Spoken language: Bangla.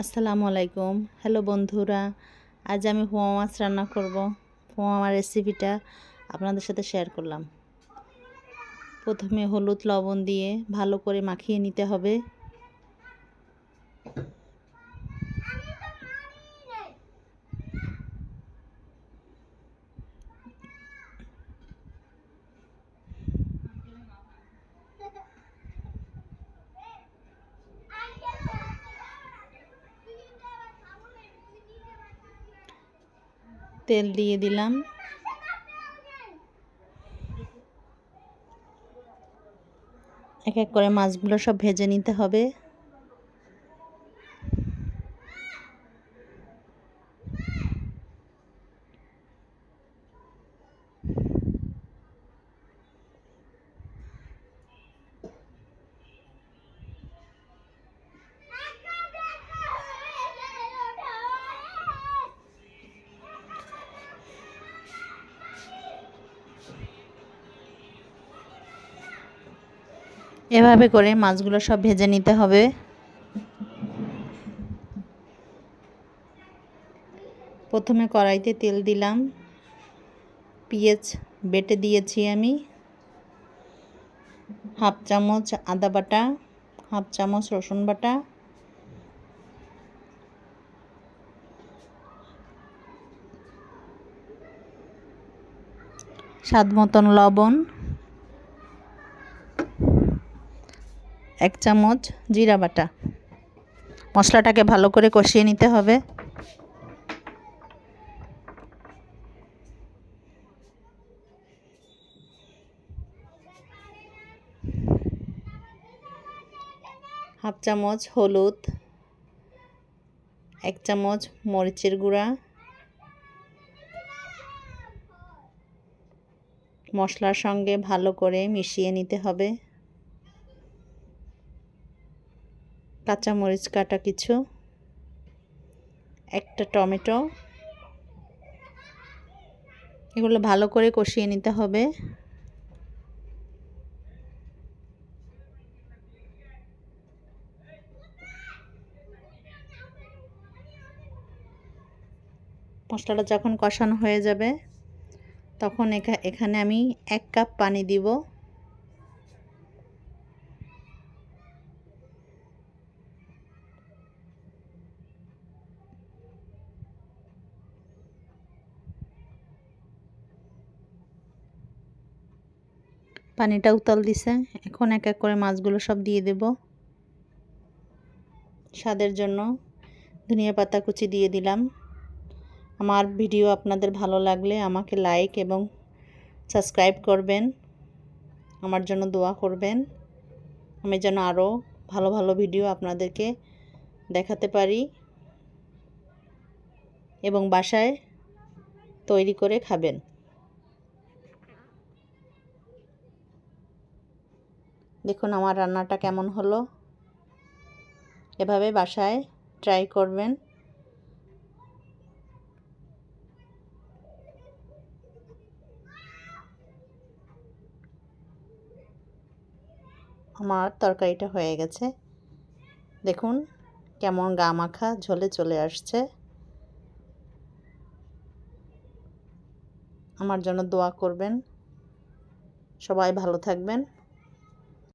আসসালামু আলাইকুম। হ্যালো বন্ধুরা, আজ আমি পোয়া মাছ রান্না করব। পোয়া মাছ রেসিপিটা আপনাদের সাথে শেয়ার করলাম। প্রথমে হলুদ লবণ দিয়ে ভালো করে মাখিয়ে নিতে হবে। তেল দিয়ে দিলাম। এক এক করে মাছগুলো সব ভেজে নিতে হবে। এভাবে করে মাছগুলো সব ভেজে নিতে হবে। প্রথমে কড়াইতে তেল দিলাম। পেঁয়াজ বেটে দিয়েছি আমি। হাফ চামচ আদা বাটা, হাফ চামচ রসুন বাটা। স্বাদ মতন লবণ। এক চামচ জিরা বাটা। মশলাটাকে ভালো করে কষিয়ে নিতে হবে। হাফ চামচ হলুদ, এক চামচ মরিচের গুঁড়া, মশলার সঙ্গে ভালো করে মিশিয়ে নিতে হবে। কাঁচামরিচ, কাটা কিছু, একটা টমেটো। এগুলো ভালো করে কষিয়ে নিতে হবে। মশলাটা যখন কষানো হয়ে যাবে, তখন এখানে আমি এক কাপ পানি দিব। পানিটা উতাল দিছে। এখন এক এক করে মাছগুলো সব দিয়ে দেব। স্বাদের জন্য ধনিয়া পাতা কুচি দিয়ে দিলাম। আমার ভিডিও আপনাদের ভালো লাগলে আমাকে লাইক এবং সাবস্ক্রাইব করবেন। আমার জন্য দোয়া করবেন। আমি যেন আরও ভালো ভালো ভিডিও আপনাদেরকে দেখাতে পারি এবং বাসায় তৈরি করে খাবেন। দেখুন আমার রান্নাটা কেমন হলো। এভাবে বাসায় ট্রাই করবেন। আমার তরকারিটা হয়ে গেছে। দেখুন কেমন গা মাখা ঝোলে চলে আসছে। আমার জন্য দোয়া করবেন। সবাই ভালো থাকবেন।